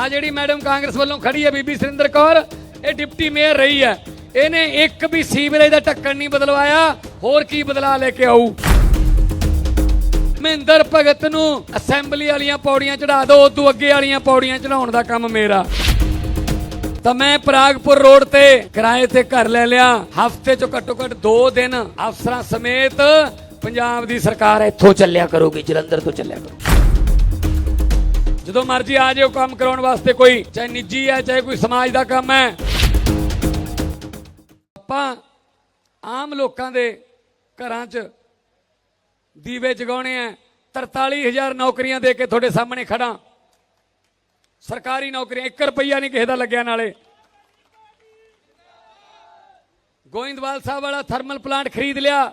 ਆ ਜਿਹੜੀ ਮੈਡਮ ਕਾਂਗਰਸ ਵੱਲੋਂ ਖੜੀ ਹੈ ਬੀਬੀ ਸੁਰਿੰਦਰ ਕੌਰ, ਇਹ ਡਿਪਟੀ ਮੇਅਰ ਰਹੀ ਹੈ। ਇਹਨੇ ਇੱਕ ਵੀ ਸੀਵਰੇਜ ਦਾ ਢੱਕਣ ਨਹੀਂ ਬਦਲਵਾਇਆ, ਹੋਰ ਕੀ ਬਦਲਾ ਲੈ ਕੇ ਆਊ? ਮਹਿੰਦਰ ਭਗਤ ਨੂੰ ਅਸੈਂਬਲੀ ਵਾਲੀਆਂ ਪੌੜੀਆਂ ਚੜਾ ਦਿਓ ਉਦੋਂ ਅੱਗੇ ਵਾਲੀਆਂ ਪੌੜੀਆਂ ਚੜਾਉਣ ਦਾ ਕੰਮ ਮੇਰਾ। ਤਾਂ ਮੈਂ ਪ੍ਰਾਗਪੁਰ ਰੋਡ ਤੇ ਕਿਰਾਏ ਤੇ ਘਰ ਲੈ ਲਿਆ। ਹਫ਼ਤੇ ਚੋਂ ਘੱਟੋ ਘੱਟ 2 ਦਿਨ ਅਫਸਰਾਂ ਸਮੇਤ ਪੰਜਾਬ ਦੀ ਸਰਕਾਰ ਇੱਥੋਂ ਚੱਲਿਆ ਕਰੂਗੀ, ਜਲੰਧਰ ਤੋਂ ਚੱਲਿਆ ਕਰੂ ਜਦੋਂ ਮਰਜ਼ੀ ਆ ਜਾਓ ਕੰਮ ਕਰਾਉਣ ਵਾਸਤੇ ਕੋਈ, ਚਾਹੇ ਨਿੱਜੀ ਹੈ, ਚਾਹੇ ਕੋਈ ਸਮਾਜ ਦਾ ਕੰਮ ਹੈ। ਆਪਾਂ ਆਮ ਲੋਕਾਂ ਦੇ ਘਰਾਂ 'ਚ ਦੀਵੇ ਜਗਾਉਣੇ ਆ 43000 ਨੌਕਰੀਆਂ ਦੇ ਕੇ ਤੁਹਾਡੇ ਸਾਹਮਣੇ ਖੜਾ ਸਰਕਾਰੀ ਨੌਕਰੀਆਂ 1 ਰੁਪਈਆ ਨਹੀਂ ਕਿਸੇ ਦਾ ਲੱਗਿਆ ਨਾਲੇ। ਗੋਇੰਦਵਾਲ ਸਾਹਿਬ ਵਾਲਾ ਥਰਮਲ ਪਲਾਂਟ ਖਰੀਦ ਲਿਆ,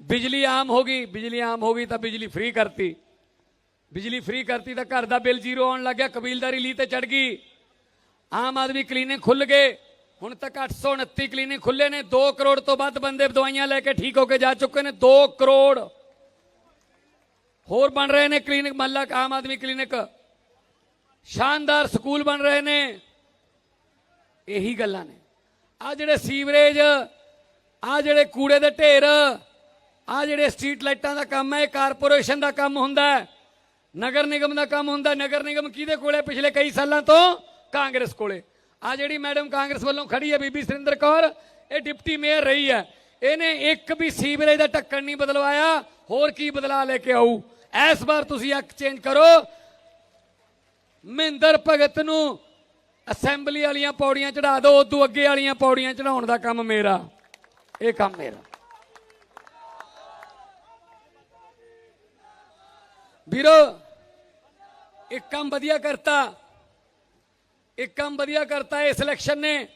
ਬਿਜਲੀ ਆਮ ਹੋ ਗਈ, ਬਿਜਲੀ ਆਮ ਹੋ ਗਈ ਤਾਂ ਬਿਜਲੀ ਫ੍ਰੀ ਕਰਤੀ। ਬਿਜਲੀ ਫ੍ਰੀ ਕਰਤੀ ਤਾਂ ਘਰ ਦਾ ਬਿੱਲ ਜ਼ੀਰੋ ਆਉਣ ਲੱਗ ਗਿਆ, ਕਬੀਲਦਾਰੀ ਲੀ ਤੇ ਚੜ ਗਈ। ਆਮ ਆਦਮੀ ਕਲੀਨਿਕ ਖੁੱਲ ਗਏ। ਹੁਣ ਤੱਕ 829 ਕਲੀਨਿਕ ਖੁੱਲੇ ਨੇ। 2 ਕਰੋੜ ਤੋਂ ਵੱਧ ਬੰਦੇ ਦਵਾਈਆਂ ਲੈ ਕੇ ਠੀਕ ਹੋ ਕੇ ਜਾ ਚੁੱਕੇ ਨੇ। 2 ਕਰੋੜ। ਹੋਰ ਬਣ ਰਹੇ ਨੇ ਕਲੀਨਿਕ ਮਹੱਲਾ, ਆਮ ਆਦਮੀ ਕਲੀਨਿਕ। ਸ਼ਾਨਦਾਰ ਸਕੂਲ ਬਣ ਰਹੇ ਨੇ। ਇਹੀ ਗੱਲਾਂ ਨੇ। ਆ ਜਿਹੜੇ ਸੀਵਰੇਜ, ਆ ਜਿਹੜੇ ਕੂੜੇ ਦੇ ਢੇਰ, ਆ ਜਿਹੜੇ ਸਟਰੀਟ ਲਾਈਟਾਂ ਦਾ ਕੰਮ ਹੈ, ਇਹ ਕਾਰਪੋਰੇਸ਼ਨ ਦਾ ਕੰਮ ਹੁੰਦਾ ਹੈ। ਨਗਰ ਨਿਗਮ ਦਾ ਕੰਮ ਹੁੰਦਾ, ਨਗਰ ਨਿਗਮ ਕਿਹਦੇ ਕੋਲੇ ਪਿਛਲੇ ਕਈ ਸਾਲਾਂ ਤੋਂ? ਕਾਂਗਰਸ ਕੋਲੇ। ਆ ਜਿਹੜੀ ਮੈਡਮ ਕਾਂਗਰਸ ਵੱਲੋਂ ਖੜੀ ਹੈ ਬੀਬੀ ਸੁਰਿੰਦਰ ਕੌਰ, ਇਹ ਡਿਪਟੀ ਮੇਅਰ ਰਹੀ ਹੈ ਇਹਨੇ ਇੱਕ ਵੀ ਸੀਵਰੇਜ ਦਾ ਢੱਕਣ ਨਹੀਂ ਬਦਲਵਾਇਆ, ਹੋਰ ਕੀ ਬਦਲਾ ਲੈ ਕੇ ਆਊ? ਇਸ ਵਾਰ ਤੁਸੀਂ ਅੱਖ ਚੇਂਜ ਕਰੋ। ਮਹਿੰਦਰ ਭਗਤ ਨੂੰ ਅਸੈਂਬਲੀ ਵਾਲੀਆਂ ਪੌੜੀਆਂ ਚੜਾ ਦਿਓ, ਉਦੋਂ ਅੱਗੇ ਵਾਲੀਆਂ ਪੌੜੀਆਂ ਚੜਾਉਣ ਦਾ ਕੰਮ ਮੇਰਾ। ਇਹ ਕੰਮ ਮੇਰਾ। ਵੀਰੋ ਇੱਕ ਕੰਮ ਵਧੀਆ ਕਰਤਾ। ਇੱਕ ਕੰਮ ਵਧੀਆ ਕਰਤਾ ਇਸ ਇਲੈਕਸ਼ਨ ਨੇ।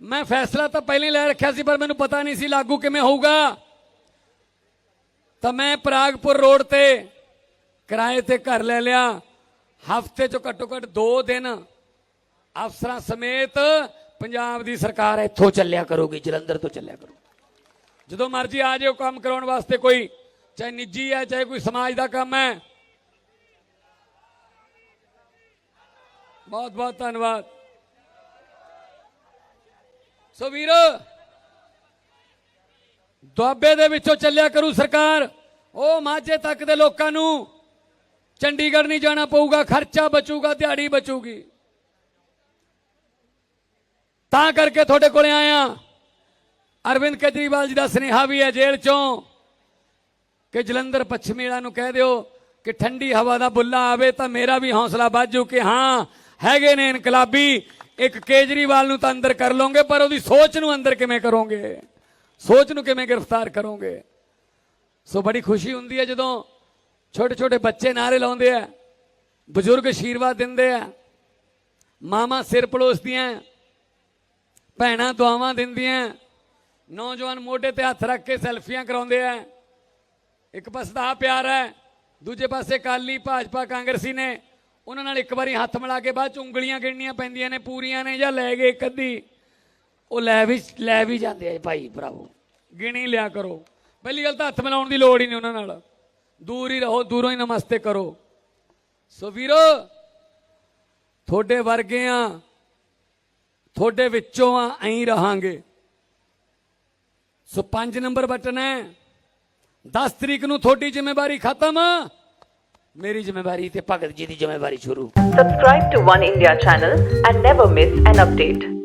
ਮੈਂ ਫੈਸਲਾ ਤਾਂ ਪਹਿਲਾਂ ਲੈ ਰੱਖਿਆ ਸੀ, ਪਰ ਮੈਨੂੰ ਪਤਾ ਨਹੀਂ ਸੀ ਲਾਗੂ ਕਿਵੇਂ ਹੋਊਗਾ। ਤਾਂ ਮੈਂ ਪ੍ਰਾਗਪੁਰ ਰੋਡ ਤੇ ਕਿਰਾਏ ਤੇ ਘਰ ਲੈ ਲਿਆ। ਹਫ਼ਤੇ ਚੋਂ ਘੱਟੋ ਘੱਟ 2 ਦਿਨ ਅਫਸਰਾਂ ਸਮੇਤ ਪੰਜਾਬ ਦੀ ਸਰਕਾਰ ਇੱਥੋਂ ਚੱਲਿਆ ਕਰੂਗੀ, ਜਲੰਧਰ ਤੋਂ ਚੱਲਿਆ ਕਰੂ ਜਦੋਂ ਮਰਜ਼ੀ ਆ ਜਾਓ ਕੰਮ ਕਰਾਉਣ ਵਾਸਤੇ ਕੋਈ, ਚਾਹੇ ਨਿੱਜੀ ਹੈ, ਚਾਹੇ ਕੋਈ ਸਮਾਜ ਦਾ ਕੰਮ ਹੈ। ਬਹੁਤ ਬਹੁਤ ਧੰਨਵਾਦ। ਸੋ ਵੀਰੋ, ਦੁਆਬੇ ਦੇ ਵਿੱਚੋਂ ਚੱਲਿਆ ਕਰੂ ਸਰਕਾਰ, ਉਹ ਮਾਝੇ ਤੱਕ ਦੇ ਲੋਕਾਂ ਨੂੰ ਚੰਡੀਗੜ੍ਹ ਨਹੀਂ ਜਾਣਾ ਪਊਗਾ, ਖਰਚਾ ਬਚੂਗਾ, ਦਿਹਾੜੀ ਬਚੂਗੀ। ਤਾਂ ਕਰਕੇ ਤੁਹਾਡੇ ਕੋਲੇ ਆਇਆ। ਅਰਵਿੰਦ ਕੇਜਰੀਵਾਲ ਜੀ ਦਾ ਸੁਨੇਹਾ ਵੀ ਹੈ ਜੇਲ੍ਹ ਚੋਂ ਕਿ ਜਲੰਧਰ ਪੱਛਮੀ ਵਾਲਾ ਨੂੰ ਕਹਿ ਦਿਓ ਕਿ ਠੰਡੀ ਹਵਾ ਦਾ ਬੁੱਲਾ ਆਵੇ ਤਾਂ ਮੇਰਾ ਵੀ ਹੌਸਲਾ ਬਾਜੂ ਕਿ ਹਾਂ ਹੈਗੇ ਨੇ ਇਨਕਲਾਬੀ, ਇੱਕ ਕੇਜਰੀਵਾਲ ਨੂੰ ਤਾਂ ਅੰਦਰ ਕਰ ਲਓਗੇ, ਪਰ ਉਹਦੀ ਸੋਚ ਨੂੰ ਅੰਦਰ ਕਿਵੇਂ ਕਰੋਗੇ? ਸੋਚ ਨੂੰ ਕਿਵੇਂ ਗ੍ਰਿਫਤਾਰ ਕਰੋਗੇ? ਸੋ ਬੜੀ ਖੁਸ਼ੀ ਹੁੰਦੀ ਹੈ ਜਦੋਂ ਛੋਟੇ ਛੋਟੇ ਬੱਚੇ ਨਾਰੇ ਲਾਉਂਦੇ ਆ, ਬਜ਼ੁਰਗ ਆਸ਼ੀਰਵਾਦ ਦਿੰਦੇ ਆ, ਮਾਮਾ ਸਿਰ ਪਲੋਸਦੀਆਂ ਭੈਣਾਂ ਦੁਆਵਾਂ ਦਿੰਦੀਆਂ, ਨੌਜਵਾਨ ਮੋਢੇ ਤੇ ਹੱਥ ਰੱਖ ਕੇ ਸੈਲਫੀਆਂ ਕਰਾਉਂਦੇ ਆ। ਇੱਕ ਪਾਸੇ ਤਾਂ ਪਿਆਰ ਹੈ, ਦੂਜੇ ਪਾਸੇ ਕਾਲੀ ਭਾਜਪਾ ਕਾਂਗਰਸੀ ਨੇ ਉਹਨਾਂ ਨਾਲ ਇੱਕ ਵਾਰੀ ਹੱਥ ਮਿਲਾ ਕੇ ਬਾਅਦ ਚ ਉਂਗਲੀਆਂ ਗਿਣਨੀਆਂ ਪੈਂਦੀਆਂ ਨੇ, ਪੂਰੀਆਂ ਨੇ ਜਾਂ ਲੈ ਗਏ ਇੱਕ ਅੱਧੀ। ਉਹ ਲੈ ਵੀ ਲੈ ਵੀ ਜਾਂਦੇ ਆ ਭਾਈ ਭਰਾਵੋ। ਗਿਣੀ ਲਿਆ ਕਰੋ। ਪਹਿਲੀ ਗੱਲ ਤਾਂ ਹੱਥ ਮਿਲਾਉਣ ਦੀ ਲੋੜ ਹੀ ਨਹੀਂ ਉਹਨਾਂ ਨਾਲ। ਦੂਰ ਹੀ ਰਹੋ, ਦੂਰੋਂ ਹੀ ਨਮਸਤੇ ਕਰੋ। ਸੋ ਵੀਰੋ, ਤੁਹਾਡੇ ਵਰਗੇ ਆ, ਤੁਹਾਡੇ ਵਿੱਚੋਂ ਆ, ਐਂ ਰਹਾਂਗੇ। ਸੋ 5 ਨੰਬਰ ਬਟਨ ਹੈ। 10 ਤਰੀਕ ਨੂੰ ਤੁਹਾਡੀ ਜ਼ਿੰਮੇਵਾਰੀ ਖਤਮ। ਮੇਰੀ ਜ਼ਿੰਮੇਵਾਰੀ ਤੇ ਭਗਤ ਜੀ ਦੀ ਜ਼ਿੰਮੇਵਾਰੀ ਸ਼ੁਰੂ subscribe to one India channel and never miss an update